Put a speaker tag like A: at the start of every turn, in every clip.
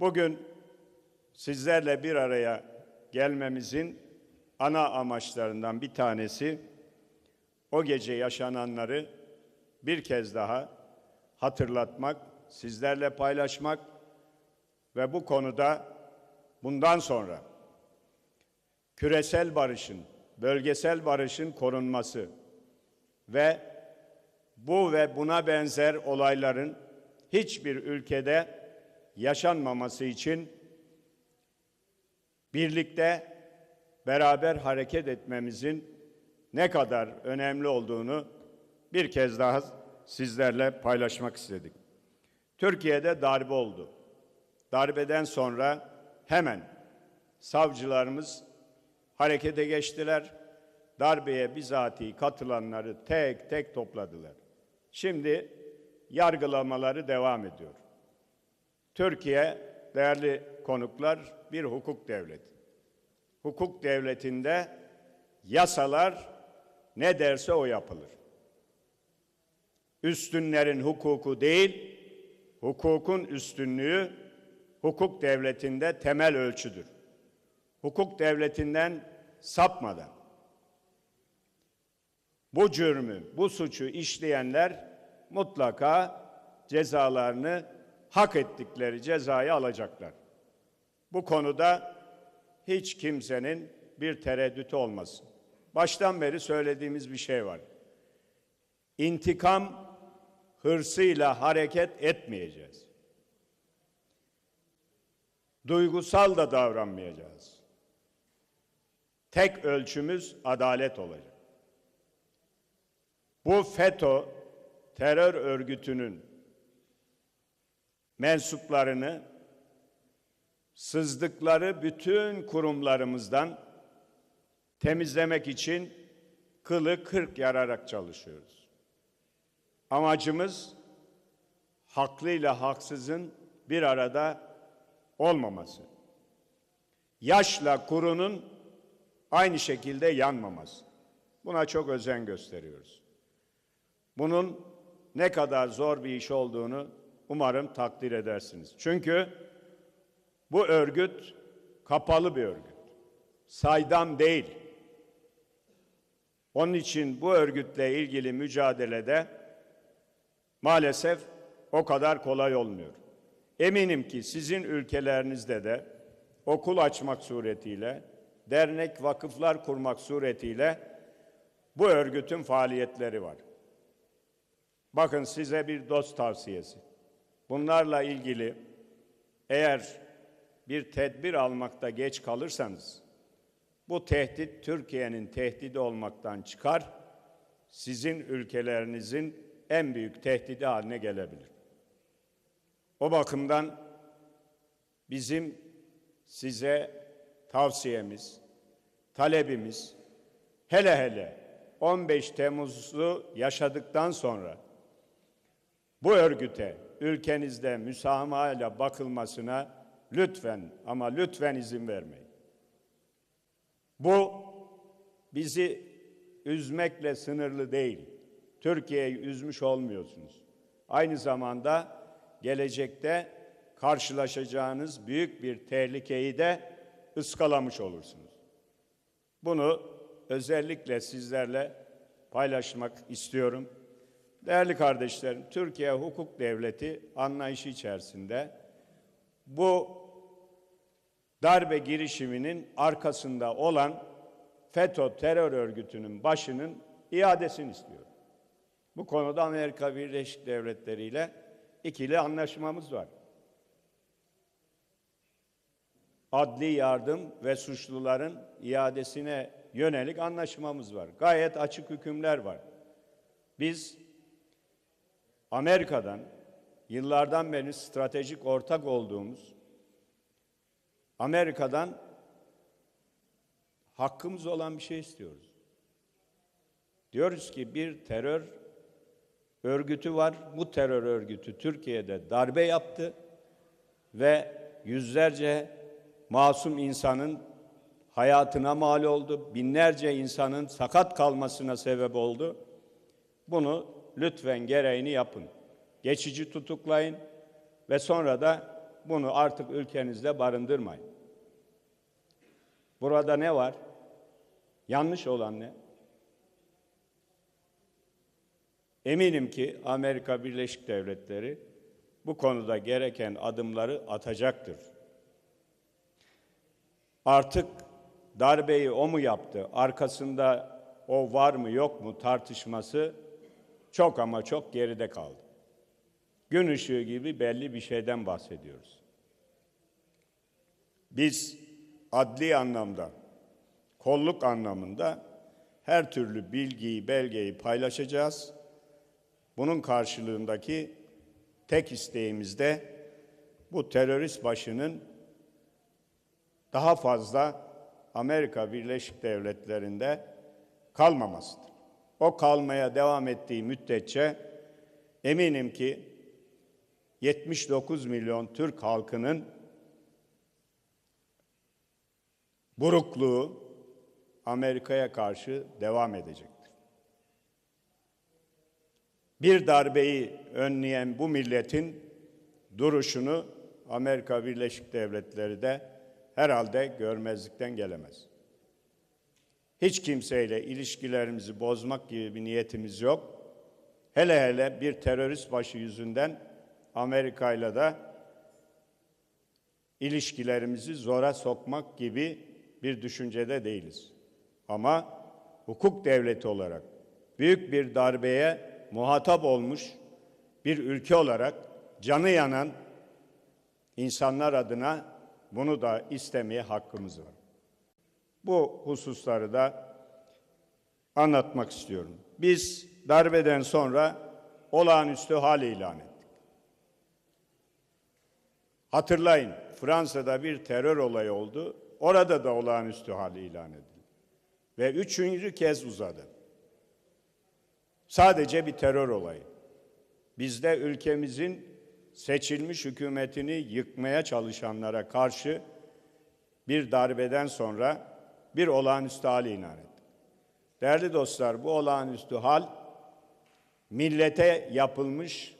A: Bugün sizlerle bir araya gelmemizin ana amaçlarından bir tanesi o gece yaşananları bir kez daha hatırlatmak, sizlerle paylaşmak ve bu konuda bundan sonra küresel barışın, bölgesel barışın korunması ve bu ve buna benzer olayların hiçbir ülkede yaşanmaması için birlikte beraber hareket etmemizin ne kadar önemli olduğunu bir kez daha sizlerle paylaşmak istedik. Türkiye'de darbe oldu. Darbeden sonra hemen savcılarımız harekete geçtiler. Darbeye bizatihi katılanları tek tek topladılar. Şimdi yargılamaları devam ediyor. Türkiye değerli konuklar bir hukuk devleti. Hukuk devletinde yasalar ne derse o yapılır. Üstünlerin hukuku değil, hukukun üstünlüğü hukuk devletinde temel ölçüdür. Hukuk devletinden sapmadan bu cürmü, bu suçu işleyenler mutlaka cezalarını hak ettikleri cezayı alacaklar. Bu konuda hiç kimsenin bir tereddütü olmasın. Baştan beri söylediğimiz bir şey var. İntikam hırsıyla hareket etmeyeceğiz. Duygusal da davranmayacağız. Tek ölçümüz adalet olacak. Bu FETÖ terör örgütünün mensuplarını sızdıkları bütün kurumlarımızdan temizlemek için kılı kırk yararak çalışıyoruz. Amacımız haklıyla haksızın bir arada olmaması. Yaşla kurunun aynı şekilde yanmaması. Buna çok özen gösteriyoruz. Bunun ne kadar zor bir iş olduğunu umarım takdir edersiniz. Çünkü bu örgüt kapalı bir örgüt. Saydam değil. Onun için bu örgütle ilgili mücadelede maalesef o kadar kolay olmuyor. Eminim ki sizin ülkelerinizde de okul açmak suretiyle, dernek, vakıflar kurmak suretiyle bu örgütün faaliyetleri var. Bakın size bir dost tavsiyesi. Bunlarla ilgili eğer bir tedbir almakta geç kalırsanız bu tehdit Türkiye'nin tehdidi olmaktan çıkar, sizin ülkelerinizin en büyük tehdidi haline gelebilir. O bakımdan bizim size tavsiyemiz, talebimiz hele hele 15 Temmuz'u yaşadıktan sonra bu örgüte ülkenizde müsamahayla bakılmasına lütfen ama lütfen izin vermeyin. Bu bizi üzmekle sınırlı değil. Türkiye'yi üzmüş olmuyorsunuz. Aynı zamanda gelecekte karşılaşacağınız büyük bir tehlikeyi de ıskalamış olursunuz. Bunu özellikle sizlerle paylaşmak istiyorum. Değerli kardeşlerim, Türkiye hukuk devleti anlayışı içerisinde bu darbe girişiminin arkasında olan FETÖ terör örgütünün başının iadesini istiyor. Bu konuda Amerika Birleşik Devletleri ile ikili anlaşmamız var. Adli yardım ve suçluların iadesine yönelik anlaşmamız var. Gayet açık hükümler var. Biz Amerika'dan yıllardan beri stratejik ortak olduğumuz Amerika'dan hakkımız olan bir şey istiyoruz. Diyoruz ki bir terör örgütü var. Bu terör örgütü Türkiye'de darbe yaptı ve yüzlerce masum insanın hayatına mal oldu. Binlerce insanın sakat kalmasına sebep oldu. Bunu lütfen gereğini yapın. Geçici tutuklayın ve sonra da bunu artık ülkenizde barındırmayın. Burada ne var? Yanlış olan ne? Eminim ki Amerika Birleşik Devletleri bu konuda gereken adımları atacaktır. Artık darbeyi o mu yaptı, arkasında o var mı yok mu tartışması çok ama çok geride kaldı. Gün ışığı gibi belli bir şeyden bahsediyoruz. Biz adli anlamda, kolluk anlamında her türlü bilgiyi, belgeyi paylaşacağız. Bunun karşılığındaki tek isteğimiz de bu terörist başının daha fazla Amerika Birleşik Devletleri'nde kalmamasıdır. O kalmaya devam ettiği müddetçe eminim ki 79 milyon Türk halkının burukluğu Amerika'ya karşı devam edecektir. Bir darbeyi önleyen bu milletin duruşunu Amerika Birleşik Devletleri de herhalde görmezlikten gelemez. Hiç kimseyle ilişkilerimizi bozmak gibi bir niyetimiz yok. Hele hele bir terörist başı yüzünden Amerika ile de ilişkilerimizi zora sokmak gibi bir düşüncede değiliz. Ama hukuk devleti olarak büyük bir darbeye muhatap olmuş bir ülke olarak canı yanan insanlar adına bunu da istemeye hakkımız var. Bu hususları da anlatmak istiyorum. Biz darbeden sonra olağanüstü hal ilan ettik. Hatırlayın Fransa'da bir terör olayı oldu. Orada da olağanüstü hal ilan edildi. Ve üçüncü kez uzadı. Sadece bir terör olayı. Bizde ülkemizin seçilmiş hükümetini yıkmaya çalışanlara karşı bir darbeden sonra bir olağanüstü hal ilan etti. Değerli dostlar bu olağanüstü hal millete yapılmış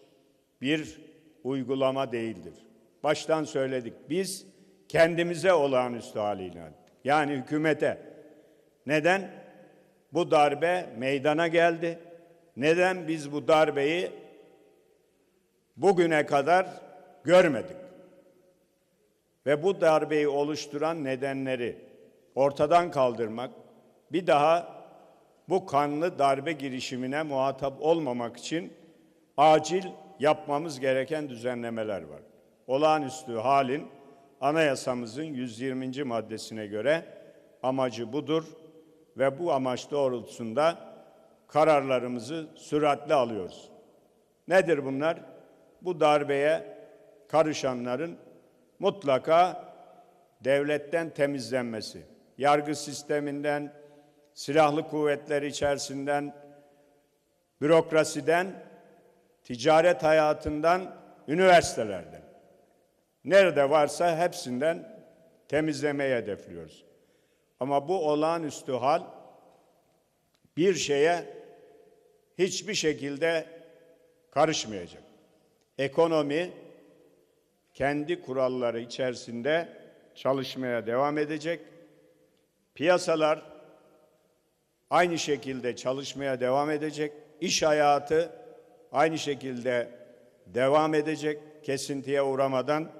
A: bir uygulama değildir. Baştan söyledik. Biz kendimize olağanüstü hal ilan ettik. Yani hükümete. Neden? Bu darbe meydana geldi. Neden biz bu darbeyi bugüne kadar görmedik? Ve bu darbeyi oluşturan nedenleri ortadan kaldırmak, bir daha bu kanlı darbe girişimine muhatap olmamak için acil yapmamız gereken düzenlemeler var. Olağanüstü halin anayasamızın 120. maddesine göre amacı budur ve bu amaç doğrultusunda kararlarımızı süratle alıyoruz. Nedir bunlar? Bu darbeye karışanların mutlaka devletten temizlenmesi, yargı sisteminden, silahlı kuvvetler içerisinden, bürokrasiden, ticaret hayatından, üniversitelerden. Nerede varsa hepsinden temizlemeyi hedefliyoruz. Ama bu olağanüstü hal bir şeye hiçbir şekilde karışmayacak. Ekonomi kendi kuralları içerisinde çalışmaya devam edecek. Piyasalar aynı şekilde çalışmaya devam edecek. İş hayatı aynı şekilde devam edecek kesintiye uğramadan.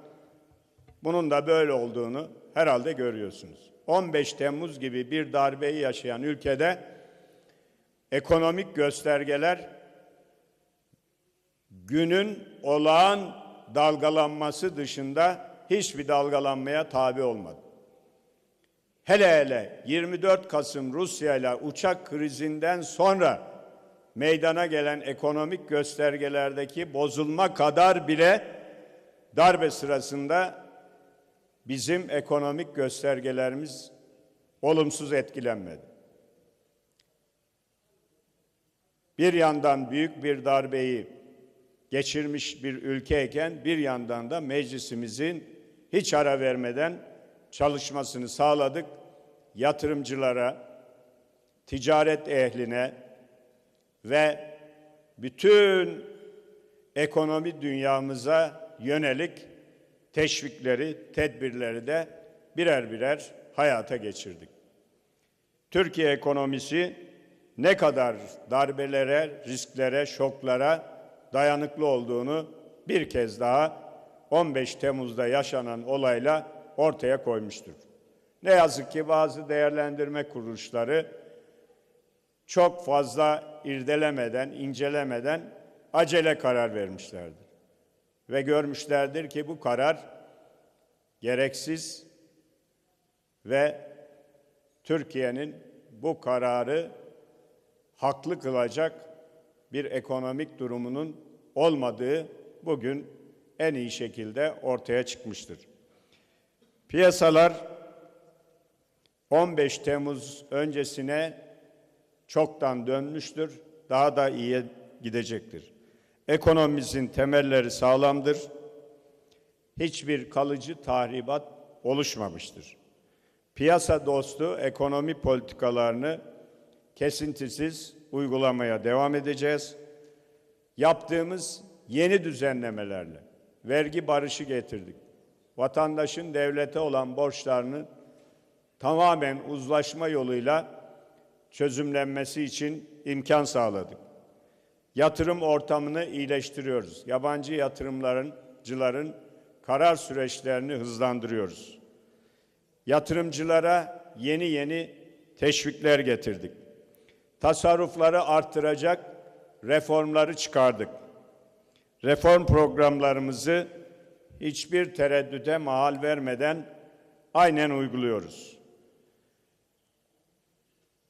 A: Bunun da böyle olduğunu herhalde görüyorsunuz. 15 Temmuz gibi bir darbeyi yaşayan ülkede ekonomik göstergeler günün olağan dalgalanması dışında hiçbir dalgalanmaya tabi olmadı. Hele hele 24 Kasım Rusya ile uçak krizinden sonra meydana gelen ekonomik göstergelerdeki bozulma kadar bile darbe sırasında bizim ekonomik göstergelerimiz olumsuz etkilenmedi. Bir yandan büyük bir darbeyi geçirmiş bir ülkeyken bir yandan da meclisimizin hiç ara vermeden çalışmasını sağladık. Yatırımcılara, ticaret ehline ve bütün ekonomi dünyamıza yönelik teşvikleri, tedbirleri de birer birer hayata geçirdik. Türkiye ekonomisi ne kadar darbelere, risklere, şoklara dayanıklı olduğunu bir kez daha 15 Temmuz'da yaşanan olayla ortaya koymuştur. Ne yazık ki bazı değerlendirme kuruluşları çok fazla irdelemeden, incelemeden acele karar vermişlerdir. Ve görmüşlerdir ki bu karar gereksiz ve Türkiye'nin bu kararı haklı kılacak bir ekonomik durumunun olmadığı bugün en iyi şekilde ortaya çıkmıştır. Piyasalar 15 Temmuz öncesine çoktan dönmüştür, daha da iyiye gidecektir. Ekonomimizin temelleri sağlamdır, hiçbir kalıcı tahribat oluşmamıştır. Piyasa dostu ekonomi politikalarını kesintisiz uygulamaya devam edeceğiz. Yaptığımız yeni düzenlemelerle vergi barışı getirdik. Vatandaşın devlete olan borçlarını tamamen uzlaşma yoluyla çözümlenmesi için imkan sağladık. Yatırım ortamını iyileştiriyoruz. Yabancı yatırımlarıncıların karar süreçlerini hızlandırıyoruz. Yatırımcılara yeni yeni teşvikler getirdik. Tasarrufları arttıracak reformları çıkardık. Reform programlarımızı hiçbir tereddüte mahal vermeden aynen uyguluyoruz.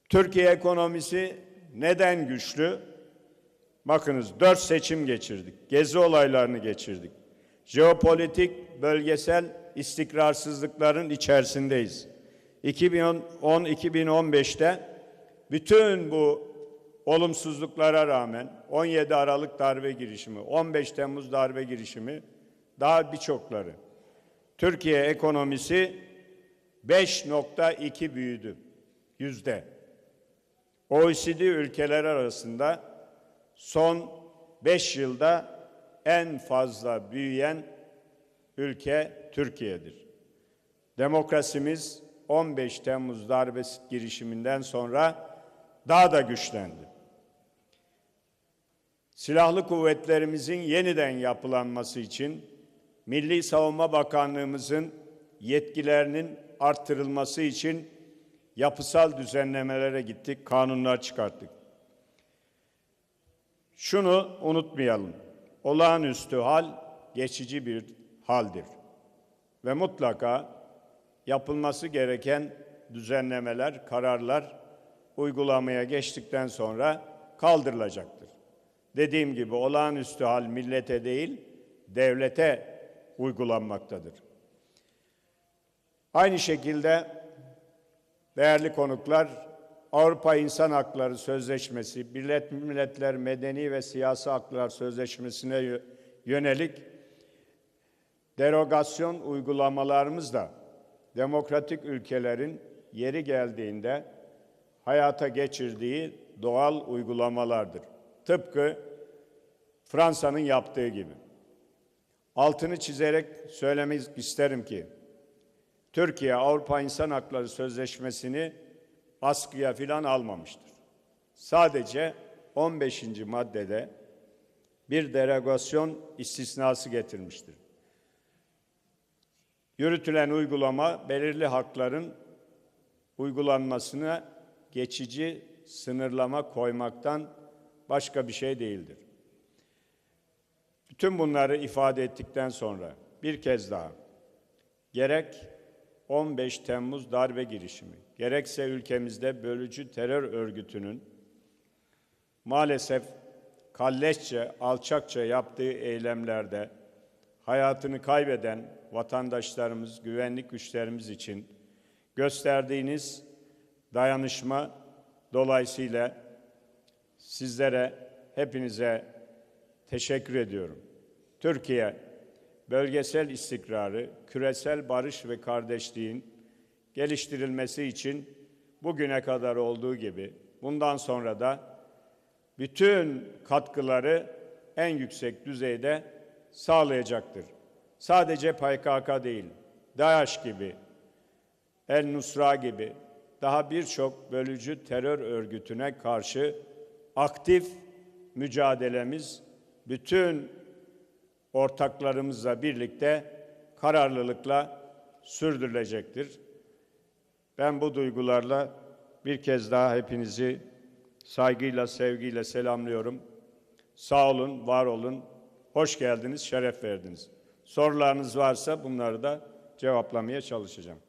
A: Türkiye ekonomisi neden güçlü? Bakınız dört seçim geçirdik. Gezi olaylarını geçirdik. Jeopolitik, bölgesel istikrarsızlıkların içerisindeyiz. 2010-2015'te bütün bu olumsuzluklara rağmen 17 Aralık darbe girişimi, 15 Temmuz darbe girişimi daha birçokları. Türkiye ekonomisi 5.2 büyüdü yüzde. OECD ülkeler arasında son 5 yılda en fazla büyüyen ülke Türkiye'dir. Demokrasimiz 15 Temmuz darbe girişiminden sonra daha da güçlendi. Silahlı kuvvetlerimizin yeniden yapılanması için Milli Savunma Bakanlığımızın yetkilerinin arttırılması için yapısal düzenlemelere gittik, kanunlar çıkarttık. Şunu unutmayalım. Olağanüstü hal geçici bir haldir. Ve mutlaka yapılması gereken düzenlemeler, kararlar uygulamaya geçtikten sonra kaldırılacaktır. Dediğim gibi olağanüstü hal millete değil, devlete uygulanmaktadır. Aynı şekilde değerli konuklar, Avrupa İnsan Hakları Sözleşmesi, Birleşmiş Milletler Medeni ve Siyasi Haklar Sözleşmesi'ne yönelik derogasyon uygulamalarımız da demokratik ülkelerin yeri geldiğinde hayata geçirdiği doğal uygulamalardır. Tıpkı Fransa'nın yaptığı gibi. Altını çizerek söylemek isterim ki Türkiye Avrupa İnsan Hakları Sözleşmesi'ni askıya filan almamıştır. Sadece 15. maddede bir derogasyon istisnası getirmiştir. Yürütülen uygulama belirli hakların uygulanmasına geçici sınırlama koymaktan başka bir şey değildir. Bütün bunları ifade ettikten sonra bir kez daha gerek 15 Temmuz darbe girişimi, gerekse ülkemizde bölücü terör örgütünün maalesef kalleşçe, alçakça yaptığı eylemlerde hayatını kaybeden vatandaşlarımız, güvenlik güçlerimiz için gösterdiğiniz dayanışma dolayısıyla sizlere, hepinize teşekkür ediyorum. Türkiye, bölgesel istikrarı, küresel barış ve kardeşliğin geliştirilmesi için bugüne kadar olduğu gibi bundan sonra da bütün katkıları en yüksek düzeyde sağlayacaktır. sadece PKK değil, DAEŞ gibi, El Nusra gibi daha birçok bölücü terör örgütüne karşı aktif mücadelemiz bütün ortaklarımızla birlikte kararlılıkla sürdürülecektir. Ben bu duygularla bir kez daha hepinizi saygıyla, sevgiyle selamlıyorum. Sağ olun, var olun. Hoş geldiniz, şeref verdiniz. Sorularınız varsa bunları da cevaplamaya çalışacağım.